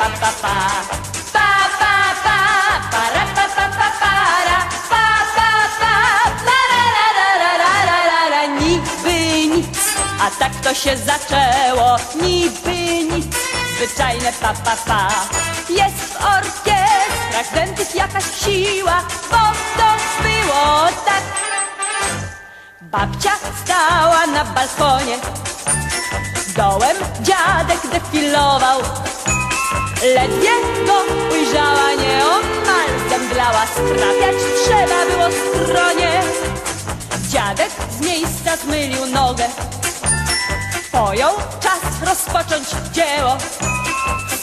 pa pa pa. Pa pa pa para pa pa pa para Pa pa pa para ra ra ra ra ra ra ra Niby nic, a tak to się zaczęło. Niby nic, zwyczajne pa pa pa. Jest w orkiestrach dętych jakaś siła Bo to było tak. Babcia stała na balkonie. Dołem dziadek defilował Ledwie go ujrzała nieomal Zemdlała, sprawiać trzeba było stronie Dziadek z miejsca zmylił nogę. Pojął czas rozpocząć dzieło.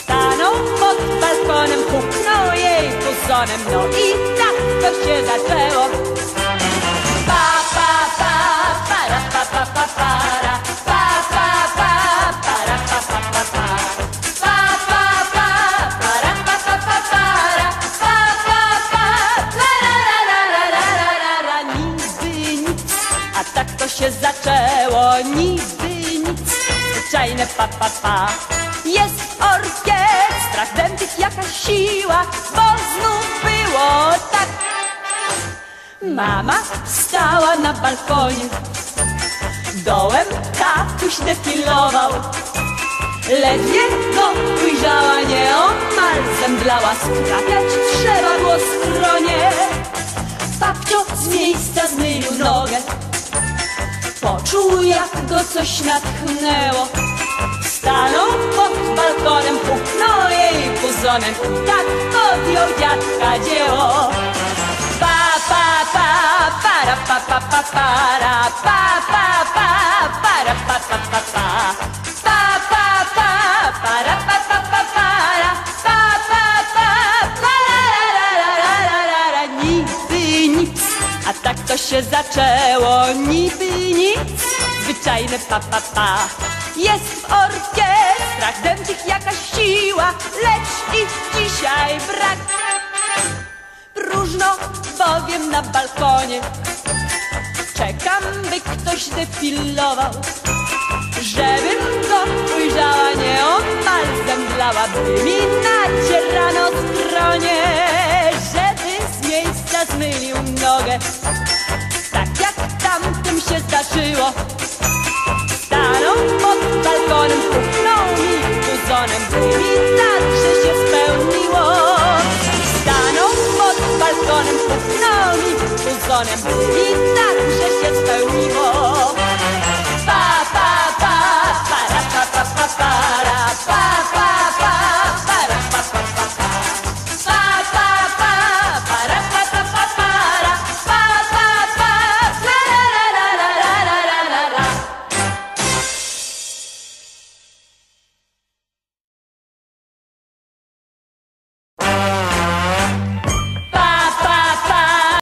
Stanął pod balkonem, puknął jej puzonem. No i tak to się zaczęło zaczęło Niby nic, zwyczajne pa, pa, pa. Jest w orkiestrach dętych jakaś siła Bo znów było tak. Mama stała na balkonie Dołem tatuś defilował Ledwie go ujrzała nieomal Zemdlała, skrapiać trzeba było stronie. Babcio z miejsca zmylił nogę jak go coś natchnęło Stanął pod balkonem, puknął jej puzonem tak podjął dziadka dzieło Pa, pa, pa, para, pa, pa, pa, para Pa, pa, pa, para, pa, pa, pa, pa Pa, pa, pa, para, pa, pa, pa, para Pa, pa, pa, para, ra, ra, ra, ra, ra, ra Niby nic, a tak to się zaczęło Niby nic, zwyczajne pa, pa, pa. Jest w orkiestrach dętych jakaś siła Lecz ich dzisiaj brak. Próżno bowiem na balkonie. Czekam, by ktoś defilował Żebym go ujrzała nieomal Zemdlałaby mi nacierano skronie Żeby z miejsca zmylił nogę. Tak jak tamtym się zdarzyło pod balkonem, puknął mi puzonem By mi także się spełniło. Stanął pod balkonem, puknął mi puzonem By mi także się spełniło